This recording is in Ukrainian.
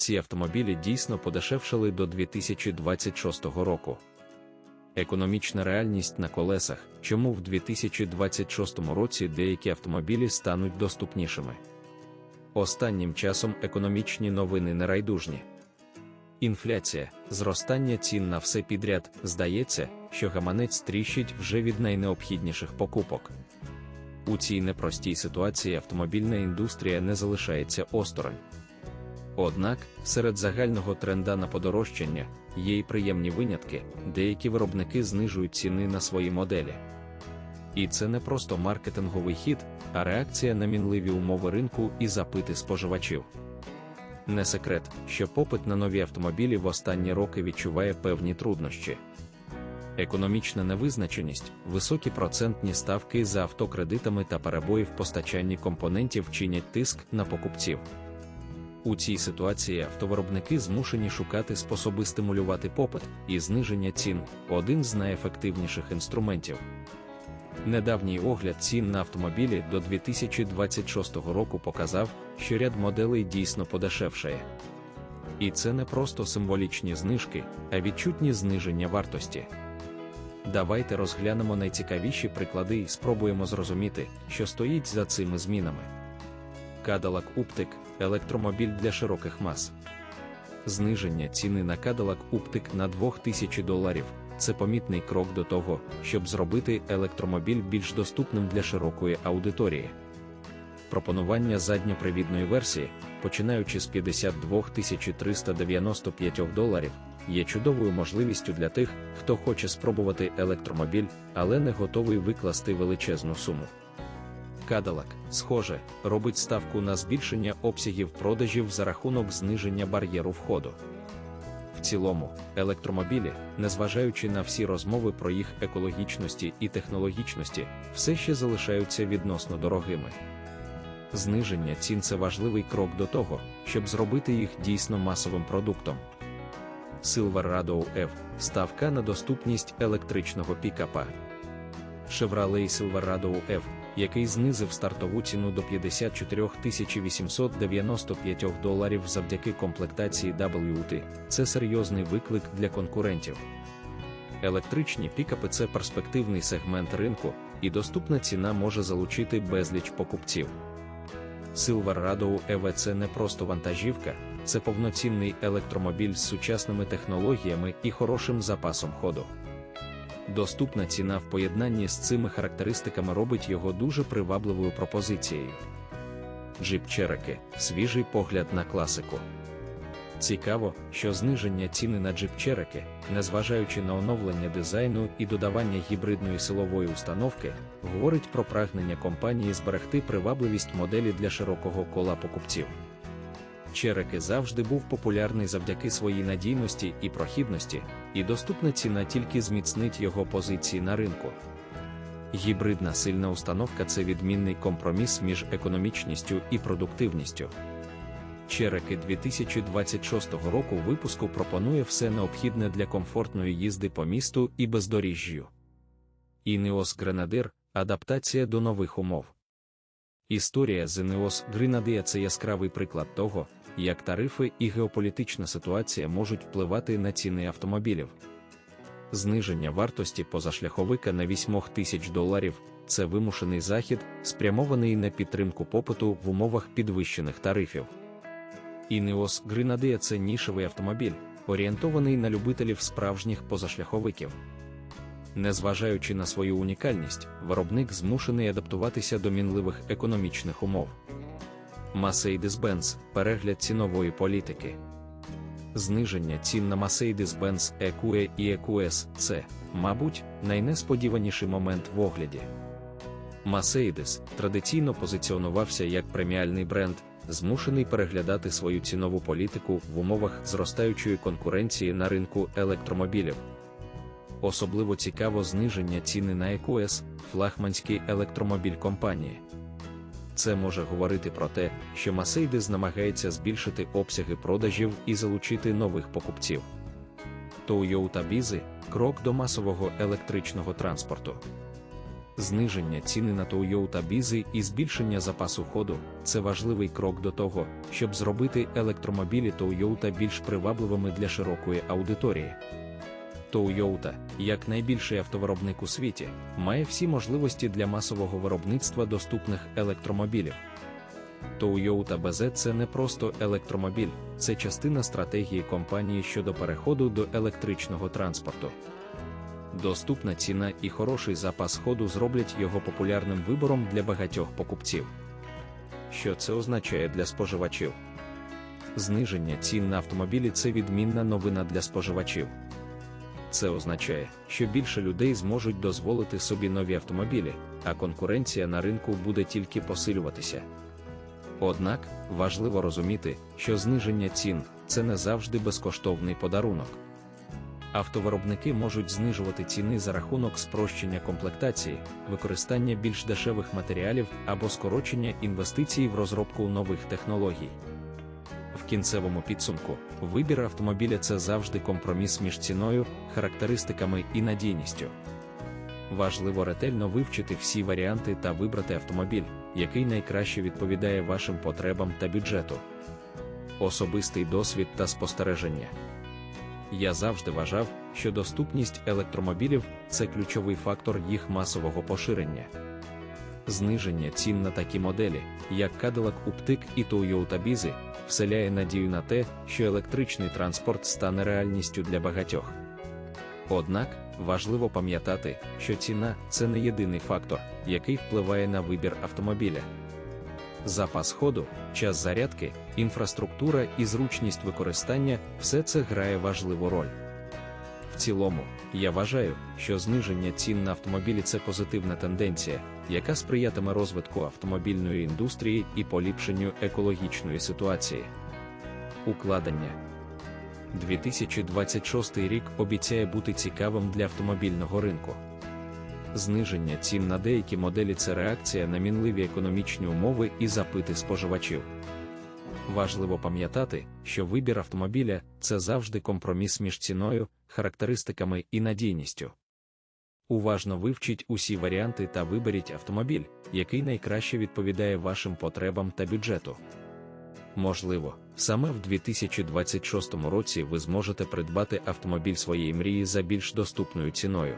ці автомобілі дійсно подешевшали до 2026 року. Економічна реальність на колесах, чому в 2026 році деякі автомобілі стануть доступнішими. Останнім часом економічні новини нерайдужні. Інфляція, зростання цін на все підряд, здається, що гаманець тріщить вже від найнеобхідніших покупок. У цій непростій ситуації автомобільна індустрія не залишається осторонь. Однак, серед загального тренда на подорожчання є й приємні винятки, деякі виробники знижують ціни на свої моделі. І це не просто маркетинговий хід, а реакція на мінливі умови ринку і запити споживачів. Не секрет, що попит на нові автомобілі в останні роки відчуває певні труднощі. Економічна невизначеність, високі процентні ставки за автокредитами та перебої в постачанні компонентів чинять тиск на покупців. У цій ситуації автовиробники змушені шукати способи стимулювати попит, і зниження цін один з найефективніших інструментів. Недавній огляд цін на автомобілі до 2026 року показав, що ряд моделей дійсно подешевшає. І це не просто символічні знижки, а відчутні зниження вартості. Давайте розглянемо найцікавіші приклади і спробуємо зрозуміти, що стоїть за цими змінами. Cadillac Uptiq – електромобіль для широких мас. Зниження ціни на Cadillac Uptiq на 2000 доларів це помітний крок до того, щоб зробити електромобіль більш доступним для широкої аудиторії. Пропонування задньопривідної версії, починаючи з 52 395 доларів, є чудовою можливістю для тих, хто хоче спробувати електромобіль, але не готовий викласти величезну суму. Cadillac, схоже, робить ставку на збільшення обсягів продажів за рахунок зниження бар'єру входу. В цілому, електромобілі, незважаючи на всі розмови про їх екологічності і технологічності, все ще залишаються відносно дорогими. Зниження цін це важливий крок до того, щоб зробити їх дійсно масовим продуктом. Silverado F – ставка на доступність електричного пікапа. Chevrolet Silverado F, який знизив стартову ціну до 54 895 доларів завдяки комплектації WT, це серйозний виклик для конкурентів. Електричні пікапи це перспективний сегмент ринку, і доступна ціна може залучити безліч покупців. Silverado EV – це не просто вантажівка, це повноцінний електромобіль з сучасними технологіями і хорошим запасом ходу. Доступна ціна в поєднанні з цими характеристиками робить його дуже привабливою пропозицією. Jeep Cherokee – свіжий погляд на класику. Цікаво, що зниження ціни на Jeep Cherokee, незважаючи на оновлення дизайну і додавання гібридної силової установки, говорить про прагнення компанії зберегти привабливість моделі для широкого кола покупців. Cherokee завжди був популярний завдяки своїй надійності і прохідності, і доступна ціна тільки зміцнить його позиції на ринку. Гібридна сильна установка це відмінний компроміс між економічністю і продуктивністю. Череки 2026 року випуску пропонує все необхідне для комфортної їзди по місту і бездоріжжю. Ineos Grenadier – адаптація до нових умов. Історія з Ineos Grenadier – це яскравий приклад того, як тарифи і геополітична ситуація можуть впливати на ціни автомобілів. Зниження вартості позашляховика на 8 тисяч доларів це вимушений захід, спрямований на підтримку попиту в умовах підвищених тарифів. Ineos Grenadier – це нішевий автомобіль, орієнтований на любителів справжніх позашляховиків. Незважаючи на свою унікальність, виробник змушений адаптуватися до мінливих економічних умов. Mercedes-Benz – перегляд цінової політики. Зниження цін на Mercedes-Benz EQE і EQS – це, мабуть, найнесподіваніший момент в огляді. Mercedes традиційно позиціонувався як преміальний бренд, змушений переглядати свою цінову політику в умовах зростаючої конкуренції на ринку електромобілів. Особливо цікаво зниження ціни на EQS, флагманський електромобіль компанії. Це може говорити про те, що Mercedes намагається збільшити обсяги продажів і залучити нових покупців. Toyota Bizi – крок до масового електричного транспорту. Зниження ціни на Toyota Бізи і збільшення запасу ходу це важливий крок до того, щоб зробити електромобілі Toyota більш привабливими для широкої аудиторії. Toyota, як найбільший автовиробник у світі, має всі можливості для масового виробництва доступних електромобілів. Toyota BZ – це не просто електромобіль, це частина стратегії компанії щодо переходу до електричного транспорту. Доступна ціна і хороший запас ходу зроблять його популярним вибором для багатьох покупців. Що це означає для споживачів? Зниження цін на автомобілі це відмінна новина для споживачів. Це означає, що більше людей зможуть дозволити собі нові автомобілі, а конкуренція на ринку буде тільки посилюватися. Однак важливо розуміти, що зниження цін це не завжди безкоштовний подарунок. Автовиробники можуть знижувати ціни за рахунок спрощення комплектації, використання більш дешевих матеріалів або скорочення інвестицій в розробку нових технологій. Кінцевому підсумку, вибір автомобіля це завжди компроміс між ціною, характеристиками і надійністю. Важливо ретельно вивчити всі варіанти та вибрати автомобіль, який найкраще відповідає вашим потребам та бюджету. Особистий досвід та спостереження. Я завжди вважав, що доступність електромобілів це ключовий фактор їх масового поширення. Зниження цін на такі моделі, як Cadillac Uptiq і Toyota Bizi, вселяє надію на те, що електричний транспорт стане реальністю для багатьох. Однак важливо пам'ятати, що ціна це не єдиний фактор, який впливає на вибір автомобіля. Запас ходу, час зарядки, інфраструктура і зручність використання все це грає важливу роль. В цілому, я вважаю, що зниження цін на автомобілі це позитивна тенденція, яка сприятиме розвитку автомобільної індустрії і поліпшенню екологічної ситуації. Укладення 2026 рік обіцяє бути цікавим для автомобільного ринку. Зниження цін на деякі моделі це реакція на мінливі економічні умови і запити споживачів. Важливо пам'ятати, що вибір автомобіля це завжди компроміс між ціною, характеристиками і надійністю. Уважно вивчіть усі варіанти та виберіть автомобіль, який найкраще відповідає вашим потребам та бюджету. Можливо, саме в 2026 році ви зможете придбати автомобіль своєї мрії за більш доступною ціною.